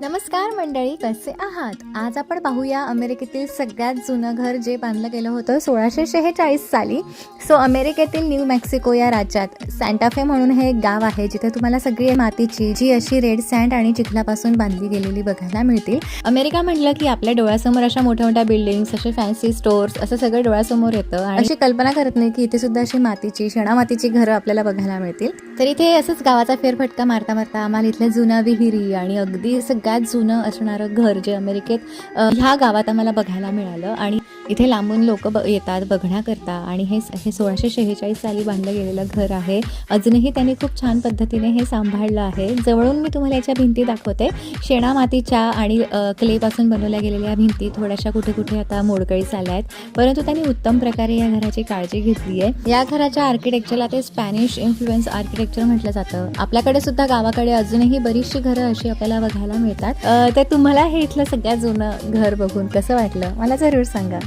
नमस्कार मंडळी कसे आहात? आज आपण पाहूया अमेरिकेतील सगळ्यात जुनं घर जे बांधलं गेलं होतं सोळाशे शेहेचाळीस साली. सो अमेरिकेतील न्यू मेक्सिको या राज्यात सँटाफे म्हणून हे एक गाव आहे जिथे तुम्हाला सगळी मातीची जी अशी रेड सँड आणि चिखलापासून बांधली गेलेली बघायला मिळतील. अमेरिका म्हटलं की आपल्या डोळ्यासमोर अशा मोठ्या मोठ्या बिल्डिंग्स असे फॅन्सी स्टोर्स असं सगळं डोळ्यासमोर येतं आणि अशी कल्पना करत नाही की इथे सुद्धा अशी मातीची शेणा मातीची घरं आपल्याला बघायला मिळतील. तर इथे असंच गावाचा फेरफटका मारता मारता आम्हाला इथल्या जुन्या विहिरी आणि अगदी सगळ्यात जुनं असणारं घर जे अमेरिकेत ह्या गावात आम्हाला बघायला मिळालं. आणि इथे लांबून लोक ब येतात बघण्याकरता आणि हे हे सोळाशे शेहेचाळीस साली बांधलं गेलेलं घर आहे. अजूनही त्यांनी खूप छान पद्धतीने हे सांभाळलं आहे. जवळून मी तुम्हाला याच्या भिंती दाखवते. शेणा मातीच्या आणि क्लेपासून बनवल्या गेलेल्या भिंती थोड्याशा कुठे कुठे आता मोडकळीस आल्या आहेत. परंतु त्यांनी उत्तम प्रकारे या घराची काळजी घेतली आहे. या घराच्या आर्किटेक्चरला ते स्पॅनिश इन्फ्लुएन्स आर्किटेक्चर म्हटलं जातं. आपल्याकडे सुद्धा गावाकडे अजूनही बरीचशी घरं अशी आपल्याला बघायला मिळतात. अ, तर तुम्हाला हे इथलं सगळ्यात जुनं घर बघून कसं वाटलं? मला जरूर सांगा.